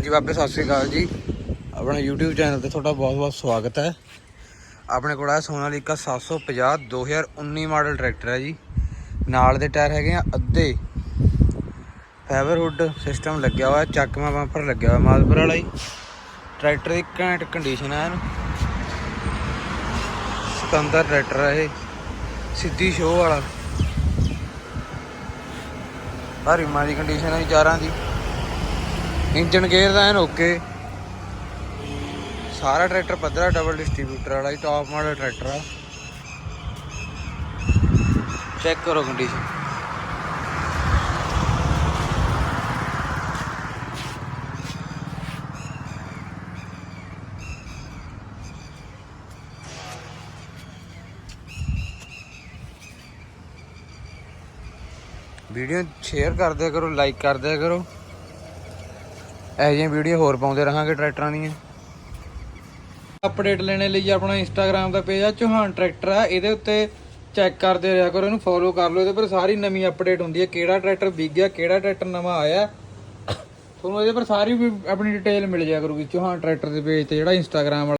ਜੀ ਬਾਬੇ, ਸਤਿ ਸ੍ਰੀ ਅਕਾਲ ਜੀ। ਆਪਣੇ YouTube ਚੈਨਲ ਤੇ ਤੁਹਾਡਾ ਬਹੁਤ-ਬਹੁਤ ਸਵਾਗਤ ਹੈ। ਆਪਣੇ ਕੋਲ ਹੈ ਸੋਨਾਲੀਕਾ 750 2019 ਮਾਡਲ ਟਰੈਕਟਰ ਹੈ ਜੀ। ਨਾਲ ਦੇ ਟਾਇਰ ਹੈਗੇ ਆ ਅੱਧੇ। ਫਾਈਬਰ ਹੁੱਡ ਸਿਸਟਮ ਲੱਗਿਆ ਹੋਇਆ ਚੱਕਵਾਂ ਬੰਪਰ ਲੱਗਿਆ ਹੋਇਆ ਮਾਲਪੁਰ ਵਾਲਾ ਜੀ। ਟਰੈਕਟਰ ਦੀ ਘੈਂਟ ਕੰਡੀਸ਼ਨ ਹੈ ਐਨ। ਸਿਕੰਦਰ ਟਰੈਕਟਰ ਹੈ ਇਹ। ਸਿੱਧੀ ਸ਼ੋਅ ਵਾਲਾ। ਭਾਰੀ ਮਾਰੀ ਕੰਡੀਸ਼ਨ ਹੈ ਚਾਰਾਂ ਦੀ। ਇੰਜਨ ਗੇਅਰ ਦਾ ਐਨ ਓਕੇ। ਸਾਰਾ ਟਰੈਕਟਰ ਪੱਧਰਾ ਡਬਲ ਡਿਸਟ੍ਰੀਬਿਊਟਰ ਵਾਲਾ ਹੀ ਟਾਪ ਮਾਡਲ ਟਰੈਕਟਰ ਆ। ਚੈੱਕ ਕਰੋ ਕੰਡੀਸ਼ਨ ਵੀਡੀਓ ਸ਼ੇਅਰ ਕਰ ਕਰੋ ਲਾਈਕ ਕਰ ਕਰੋ। ਇਹੋ ਜਿਹੀਆਂ ਵੀਡੀਓ ਹੋਰ ਪਾਉਂਦੇ ਰਹਾਂਗੇ ਟਰੈਕਟਰਾਂ ਦੀਆਂ। ਅਪਡੇਟ ਲੈਣੇ ਲਈ ਆਪਣਾ ਇੰਸਟਾਗ੍ਰam ਦਾ ਪੇਜ ਆ, ਚੌਹਾਨ ਟਰੈਕਟਰ ਆ। ਇਹਦੇ ਉੱਤੇ ਚੈੱਕ ਕਰਦੇ ਰਿਹਾ ਕਰੋ, ਇਹਨੂੰ ਫੋਲੋ ਕਰ ਲਓ। ਇਹਦੇ ਪਰ ਸਾਰੀ ਨਵੀਂ ਅਪਡੇਟ ਹੁੰਦੀ ਹੈ ਕਿਹੜਾ ਟਰੈਕਟਰ ਵਿਕ ਕਿਹੜਾ ਟਰੈਕਟਰ ਨਵਾਂ ਆਇਆ। ਤੁਹਾਨੂੰ ਇਹਦੇ ਪਰ ਸਾਰੀ ਵੀ ਆਪਣੀ ਡਿਟੇਲ ਮਿਲ ਜਾਇਆ ਕਰੂਗੀ ਚੌਹਾਨ ਟਰੈਕਟਰ ਦੇ ਪੇਜ ਤੇ, ਜਿਹੜਾ ਇੰਸਟਾਗ੍ਰam ਵਾਲਾ।